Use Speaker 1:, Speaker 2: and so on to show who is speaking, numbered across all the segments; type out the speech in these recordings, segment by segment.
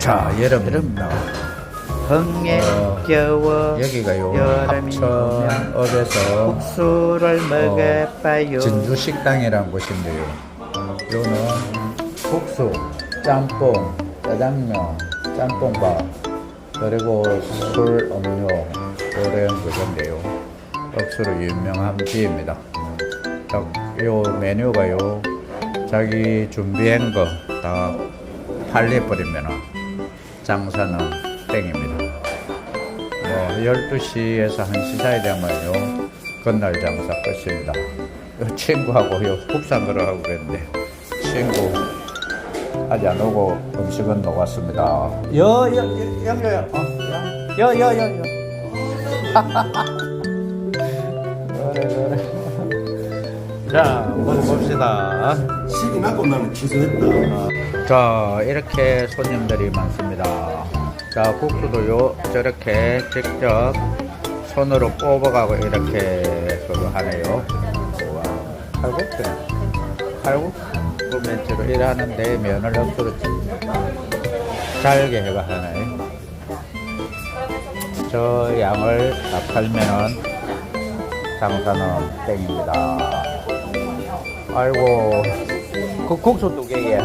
Speaker 1: 자, 여러분.
Speaker 2: 여름 흥에
Speaker 1: 어,
Speaker 2: 겨워
Speaker 1: 여기가 요
Speaker 2: 여름이 오면
Speaker 1: 합천읍에서
Speaker 2: 국수를 먹어봐요
Speaker 1: 진주 식당이라는 곳인데요. 요는 국수, 짬뽕, 짜장면, 짬뽕밥, 그리고 술, 음료, 그런 곳인데요. 억수로 유명한 집입니다. 딱요 메뉴가요, 자기 준비한 거 다 팔려버리면 장사는 땡입니다. 뭐 12시에서 1시 사이 되면요 건날 장사 끝입니다. 요 친구하고요 국산 걸어가고 그랬는데 친구 아직 안 오고 음식은 녹았습니다. 여여 양여야 여여 여 여 그래 그래 자 먹어봅시다.
Speaker 3: 식이 났고 나는 취소했다.
Speaker 1: 자 이렇게 손님들이 많습니다. 자 국수도요 저렇게 직접 손으로 뽑아가고 이렇게 그거 하네요. 우와 칼국수. 칼국수 멘트로 일하는데 면을 억수로 잘게 해가 하네. 저 양을 다 팔면은 장사는 땡입니다 아이고 그 국수 두 개에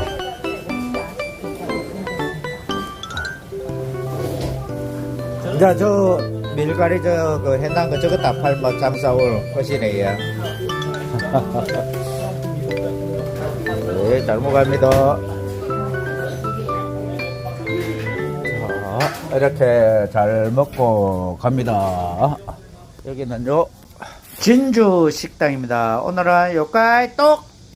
Speaker 1: 자, 저 밀가리 저그 해난 거 저거 다 팔면 장사 올 것이네 예. 네, 잘 먹갑니다. 자, 이렇게 잘 먹고 갑니다. 여기는요 진주 식당입니다. 오늘은 요까이 똑